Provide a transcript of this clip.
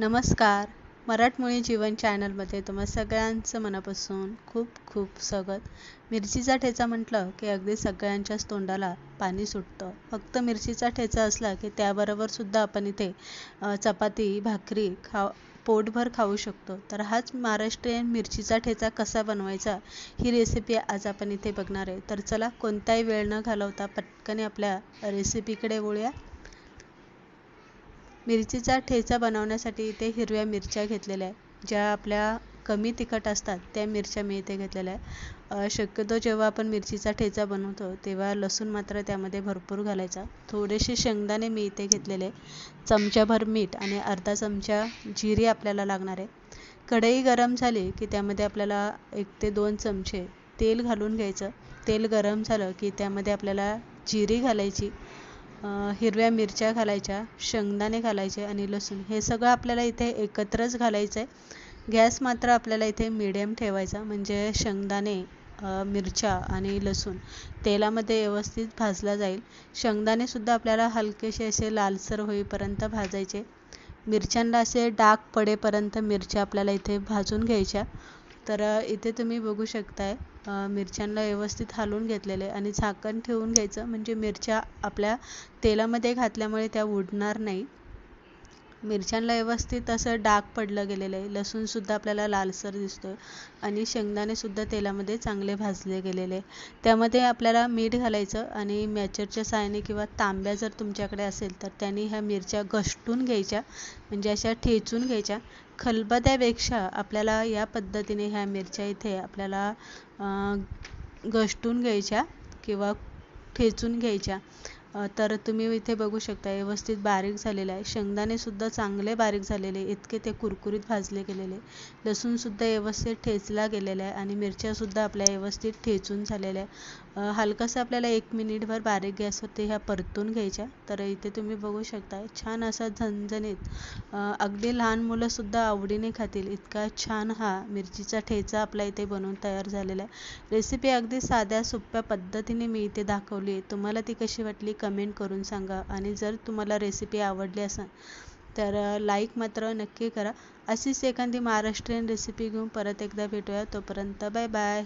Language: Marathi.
नमस्कार. मराठमोळी जीवन चॅनलमध्ये तुम्हा सगळ्यांचं मनापासून खूप खूप स्वागत. मिरचीचा ठेचा म्हटलं की अगदी सगळ्यांच्याच तोंडाला पाणी सुटतं. फक्त मिरचीचा ठेचा असला की त्याबरोबरसुद्धा आपण इथे चपाती भाकरी खा पोटभर खाऊ शकतो. तर हाच महाराष्ट्रीयन मिरचीचा ठेचा कसा बनवायचा ही रेसिपी आज आपण इथे बघणार आहे. तर चला कोणताही वेळ न घालवता पटकन आपल्या रेसिपीकडे वळूया. मिरचीचा ठेचा बनवण्यासाठी इथे हिरव्या मिरच्या घेतलेल्या आहे ज्या आपल्या कमी तिखट असतात त्या मिरच्या मी इथे घेतलेल्या आहे शक्यतो जेव्हा आपण मिरचीचा ठेचा बनवतो तेव्हा लसूण मात्र त्यामध्ये भरपूर घालायचा. थोडेसे शेंगदाणे मी इथे घेतलेले चमच्याभर मीठ आणि अर्धा चमचा जिरी आपल्याला लागणार आहे कढई गरम झाली की त्यामध्ये आपल्याला एक ते दोन चमचे तेल घालून घ्यायचं. तेल गरम झालं की त्यामध्ये आपल्याला जिरी घालायची. हिरव्या मिरच्या घालायच्या शेंगदाणे घालायचे आणि लसूण. हे सगळं आपल्याला इथे एकत्रच घालायचं आहे गॅस मात्र आपल्याला इथे मिडियम ठेवायचा म्हणजे शेंगदाणे मिरच्या आणि लसूण तेलामध्ये व्यवस्थित भाजला जाईल. शेंगदाणेसुद्धा आपल्याला हलकेसे असे लालसर होईपर्यंत भाजायचे. मिरच्यांना असे डाग पडेपर्यंत मिरच्या आपल्याला इथे भाजून घ्यायच्या. तर इथे तुम्ही बघू शकताय मिरच्यांना व्यवस्थित हालवून घेतलेले आणि झाकण ठेवून घ्यायचं म्हणजे मिरच्या आपल्या तेलामध्ये घातल्यामुळे त्या उडणार नाही मिरच्यांना व्यवस्थित असं डाग पडलं गेलेलं आहे. लसूणसुद्धा आपल्याला लालसर दिसतो आहे आणि शेंगदाणेसुद्धा तेलामध्ये चांगले भाजले गेलेले त्यामध्ये आपल्याला मीठ घालायचं आणि मॅचरच्या साहाय्याने किंवा तांब्या जर तुमच्याकडे असेल तर त्यांनी ह्या मिरच्या घष्टून घ्यायच्या म्हणजे अशा ठेचून घ्यायच्या. खलबत्यापेक्षा आपल्याला या पद्धतीने ह्या मिरच्या इथे आपल्याला घष्टून घ्यायच्या किंवा ठेचून घ्यायच्या. तर तुम्ही इथे बघू शकता व्यवस्थित बारीक झालेलं आहे. शेंगदाणेसुद्धा चांगले बारीक झालेले इतके ते कुरकुरीत भाजले गेलेले लसूणसुद्धा व्यवस्थित ठेचला गेलेला आहे आणि मिरच्यासुद्धा आपल्या व्यवस्थित ठेचून झालेल्या आहे हलकंसं आपल्याला एक मिनिटभर बारीक गॅसवरती ह्या परतून घ्यायच्या. तर इथे तुम्ही बघू शकता छान असा झणझणीत अगदी लहान मुलंसुद्धा आवडीने खातील. इतका छान हा मिरचीचा ठेचा आपला इथे बनवून तयार झालेला आहे. रेसिपी अगदी साध्या सोप्या पद्धतीने मी इथे दाखवली आहे. तुम्हाला ती कशी वाटली कमेंट करून सांगा. आणि जर तुम्हाला रेसिपी आवडली असेल तर लाईक मात्र नक्की करा. अशीच एखादी महाराष्ट्रीयन रेसिपी घेऊन परत एकदा भेटूया. तोपर्यंत बाय बाय